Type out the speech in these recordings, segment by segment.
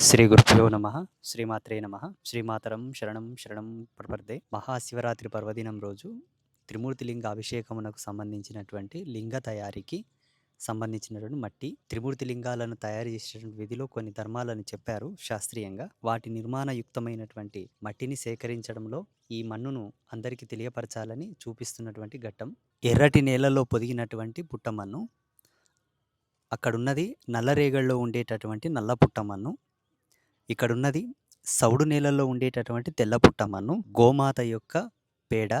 శ్రీ గురుభ్యో నమ. శ్రీమాత్రే నమ. శ్రీమాతరం శరణం శరణం ప్రపర్దే. మహాశివరాత్రి పర్వదినం రోజు త్రిమూర్తి లింగ అభిషేకమునకు సంబంధించినటువంటి లింగ తయారీకి సంబంధించినటువంటి మట్టి త్రిమూర్తి లింగాలను తయారు చేసేటువంటి విధిలో కొన్ని ధర్మాలను చెప్పారు శాస్త్రీయంగా. వాటి నిర్మాణయుక్తమైనటువంటి మట్టిని సేకరించడంలో ఈ మన్నును అందరికీ తెలియపరచాలని చూపిస్తున్నటువంటి ఘట్టం. ఎర్రటి నేలలో పొదిగినటువంటి పుట్టమన్ను అక్కడున్నది నల్లరేగల్లో ఉండేటటువంటి నల్ల పుట్టమన్ను ఇక్కడున్నది సౌడు నేలల్లో ఉండేటటువంటి తెల్ల పుట్టమన్ను గోమాత యొక్క పేడ.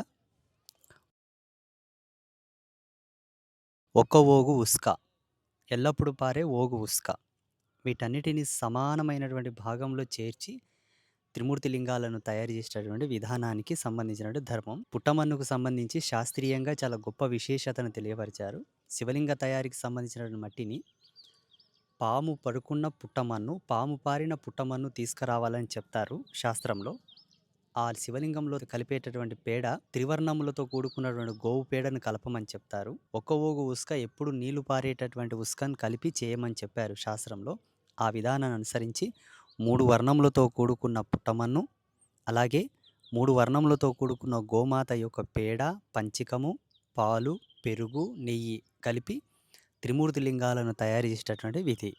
ఒక్క ఓగు ఉస్క. ఎల్లప్పుడూ పారే ఓగు ఉస్క. వీటన్నిటిని సమానమైనటువంటి భాగంలో చేర్చి త్రిమూర్తి లింగాలను తయారు చేసేటటువంటి విధానానికి సంబంధించినటువంటి ధర్మం. పుట్టమన్నుకు సంబంధించి శాస్త్రీయంగా చాలా గొప్ప విశేషతను తెలియపరిచారు. శివలింగ తయారీకి సంబంధించినటువంటి మట్టిని పాము పడుకున్న పుట్టమన్ను పాము పారిన పుట్టమన్ను తీసుకురావాలని చెప్తారు శాస్త్రంలో. ఆ శివలింగంలో కలిపేటటువంటి పేడ త్రివర్ణములతో కూడుకున్నటువంటి గోవు పేడను కలపమని చెప్తారు. ఒక్క ఓగు ఉస్క ఎప్పుడు నీళ్ళు పారేటటువంటి ఉస్కను కలిపి చేయమని చెప్పారు శాస్త్రంలో. ఆ విధానాన్ని అనుసరించి మూడు వర్ణములతో కూడుకున్న పుట్టమన్ను అలాగే మూడు వర్ణములతో కూడుకున్న గోమాత యొక్క పేడ పంచికము పాలు పెరుగు నెయ్యి కలిపి త్రిమూర్తి లింగాలను తయారు చేసేటటువంటి విధి.